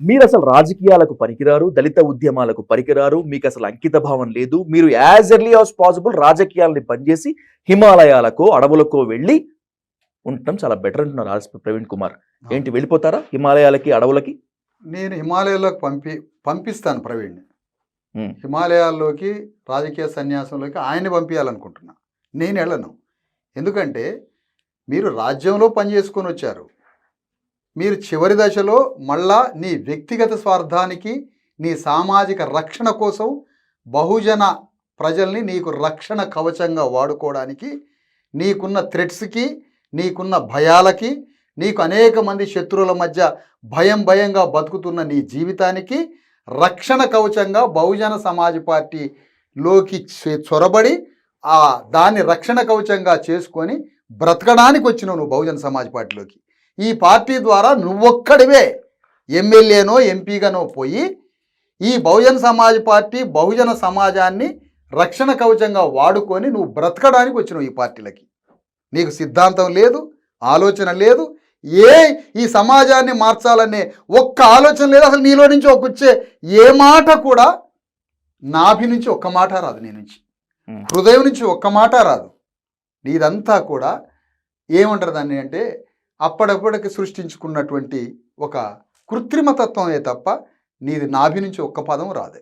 మీరు అసలు రాజకీయాలకు పనికిరారు దళిత ఉద్యమాలకు పనికిరారు మీకు అసలు అంకిత భావం లేదు. మీరు యాజ్ ఎర్లీ యాజ్ పాసిబుల్ రాజకీయాలని పనిచేసి హిమాలయాలకో అడవులకో వెళ్ళి ఉండటం చాలా బెటర్ అంటున్నారు ఆర్ఎస్ ప్రవీణ్ కుమార్. ఏంటి వెళ్ళిపోతారా హిమాలయాలకి అడవులకి? నేను హిమాలయాల్లోకి పంపి పంపిస్తాను ప్రవీణ్ని ఉమ్. హిమాలయాల్లోకి రాజకీయ సన్యాసంలోకి ఆయన్ని పంపించాలనుకుంటున్నా నేను వెళ్ళను. ఎందుకంటే మీరు రాజ్యంలో పనిచేసుకొని వచ్చారు. మీరు చివరి దశలో మళ్ళా నీ వ్యక్తిగత స్వార్థానికి నీ సామాజిక రక్షణ కోసం బహుజన ప్రజల్ని నీకు రక్షణ కవచంగా వాడుకోవడానికి నీకున్న థ్రెట్స్కి నీకున్న భయాలకి నీకు అనేక మంది శత్రువుల మధ్య భయం భయంగా బతుకుతున్న నీ జీవితానికి రక్షణ కవచంగా బహుజన సమాజ్ పార్టీలోకి చొరబడి ఆ దాన్ని రక్షణ కవచంగా చేసుకొని బ్రతకడానికి వచ్చినావు నువ్వు బహుజన సమాజ్ పార్టీలోకి. ఈ పార్టీ ద్వారా నువ్వొక్కడివే. ఎమ్మెల్యేనో ఎంపీగానో పోయి ఈ బహుజన సమాజ్ పార్టీ బహుజన సమాజాన్ని రక్షణ కవచంగా వాడుకొని నువ్వు బ్రతకడానికి వచ్చినావు ఈ పార్టీలకి. నీకు సిద్ధాంతం లేదు ఆలోచన లేదు. ఏ ఈ సమాజాన్ని మార్చాలనే ఒక్క ఆలోచన లేదు అసలు నీలో నుంచి ఒక వచ్చే ఏ మాట కూడా నాభి నుంచి ఒక్క మాట రాదు నీ నుంచి. హృదయం నుంచి ఒక్క మాట రాదు. నీదంతా కూడా ఏమంటారు దాన్ని అంటే అప్పడప్పటికి సృష్టించుకున్నటువంటి ఒక కృత్రిమ తత్వమే తప్ప నీది నాభి నుంచి ఒక్క పదం రాదే.